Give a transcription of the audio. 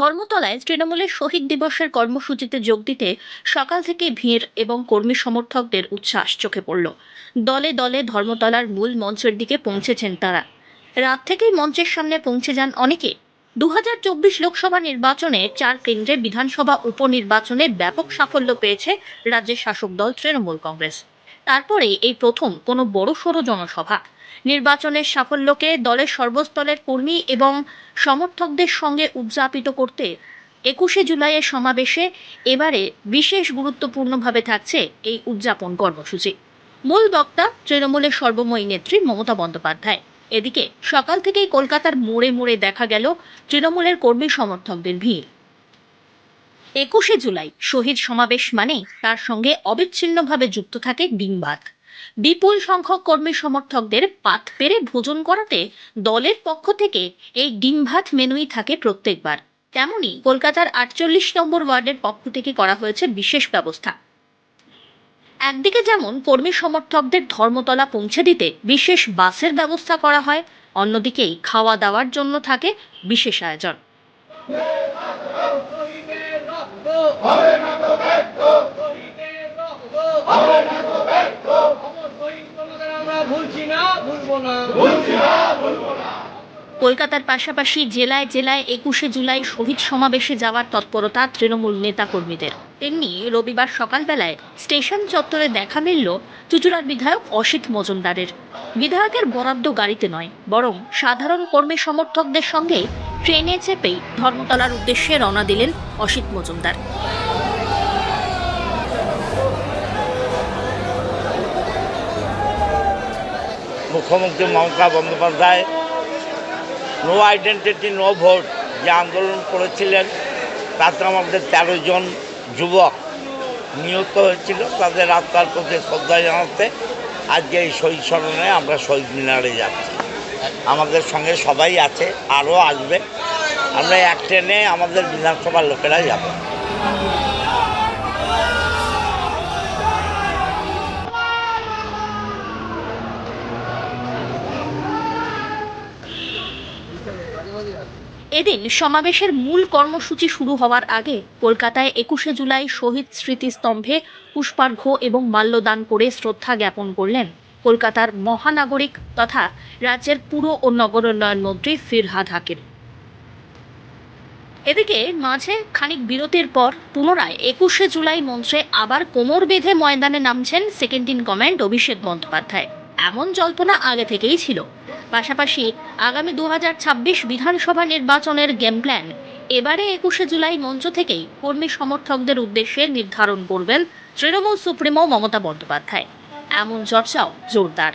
ধর্মতলায় তৃণমূলের শহীদ দিবসের কর্মসূচিতে যোগ দিতে সকাল থেকে ভিড় এবং কর্মী সমর্থকদের উচ্ছ্বাস চোখে পড়ল। দলে দলে ধর্মতলার মূল মঞ্চের দিকে পৌঁছেছেন তারা। রাত থেকেই মঞ্চের সামনে পৌঁছে যান অনেকে। দু হাজার চব্বিশ লোকসভা নির্বাচনে চার কেন্দ্রে বিধানসভা উপনির্বাচনে ব্যাপক সাফল্য পেয়েছে রাজ্যের শাসক দল তৃণমূল কংগ্রেস। তারপরে এই প্রথম কোনো বড়সড় জনসভা। নির্বাচনের সাফল্যকে দলের সর্বস্তরের কর্মী এবং সমর্থকদের সঙ্গে উদযাপিত করতে একুশে জুলাইয়ের সমাবেশে এবারে বিশেষ গুরুত্বপূর্ণভাবে থাকছে এই উদযাপন কর্মসূচি। মূল বক্তা তৃণমূলের সর্বময়ী নেত্রী মমতা বন্দ্যোপাধ্যায়। এদিকে সকাল থেকেই কলকাতার মোড়ে মোড়ে দেখা গেল তৃণমূলের কর্মী সমর্থকদের ভিড়। একুশে জুলাই, শহীদ সমাবেশ মানেই তার সঙ্গে অবিচ্ছিন্নভাবে যুক্ত থাকে ডিম ভাত বিপুল সংখ্যক কর্মী সমর্থকদের পাত পেরে ভোজন করাতে দলের পক্ষ থেকে এই ডিম ভাত মেনুই থাকে প্রত্যেকবার। তেমনি কলকাতার আটচল্লিশ নম্বর ওয়ার্ডের পক্ষ থেকে করা হয়েছে বিশেষ ব্যবস্থা। একদিকে যেমন কর্মী সমর্থকদের ধর্মতলা পৌঁছে দিতে বিশেষ বাসের ব্যবস্থা করা হয়, অন্যদিকেই খাওয়া দাওয়ার জন্য থাকে বিশেষ আয়োজন। আমরা ভুলছি না ভুলবো না। কলকাতার পাশাপাশি জেলায় জেলায় একুশে জুলাই শহীদ সমাবেশে যাওয়ার তৎপরতা তৃণমূল নেতাকর্মীদের। তেমনি রবিবার সকালবেলায় স্টেশন চত্বরে দেখা মিলল চুচুড়ার বিধায়ক অসিত মজুমদারের। বিধায়কের বরাদ্দ গাড়িতে নয় বরং সাধারণ কর্মী সমর্থকদের সঙ্গে ট্রেনে চেপেই ধর্মতলার উদ্দেশ্যে রওনা দিলেন অসিত মজুমদার। মুখ্যমন্ত্রী Mamata Bandyopadhyay no identity no vote যে আন্দোলন করেছিলেন, তাতে আমাদের তেরো জন যুবক নিহত হয়েছিল, তাদের আত্মার প্রতি শ্রদ্ধা জানাতে আজকে এই শহীদ স্মরণে আমরা শহীদ মিনারে যাচ্ছি। আমাদের সঙ্গে সবাই আছে, আরও আসবে। আমরা এক ট্রেনে আমাদের বিধানসভার লোকেরা যাব। এদিন সমাবেশের মূল কর্মসূচি শুরু হওয়ার আগে কলকাতায় একুশে জুলাই শহীদ স্মৃতিস্তম্ভে পুষ্পার্ঘ্য এবং মাল্যদান করে শ্রদ্ধা জ্ঞাপন করলেন কলকাতার মহানাগরিক তথা রাজ্যের পুর ও নগরোন্নয়ন মন্ত্রী ফিরহাদ হাকিম। এদিকে মাঝে খানিক বিরতির পর পুনরায় একুশে জুলাই মঞ্চে আবার কোমর বেঁধে ময়দানে নামছেন second in command Abhishek Bandyopadhyay. এমন জল্পনা আগে থেকেই ছিল। পাশাপাশি আগামী দু হাজার ছাব্বিশ বিধানসভা নির্বাচনের গেম প্ল্যান এবারে একুশে জুলাই মঞ্চ থেকেই কর্মী সমর্থকদের উদ্দেশ্যে নির্ধারণ করবেন তৃণমূল সুপ্রিমো মমতা বন্দ্যোপাধ্যায়। এমন চর্চাও জোরদার।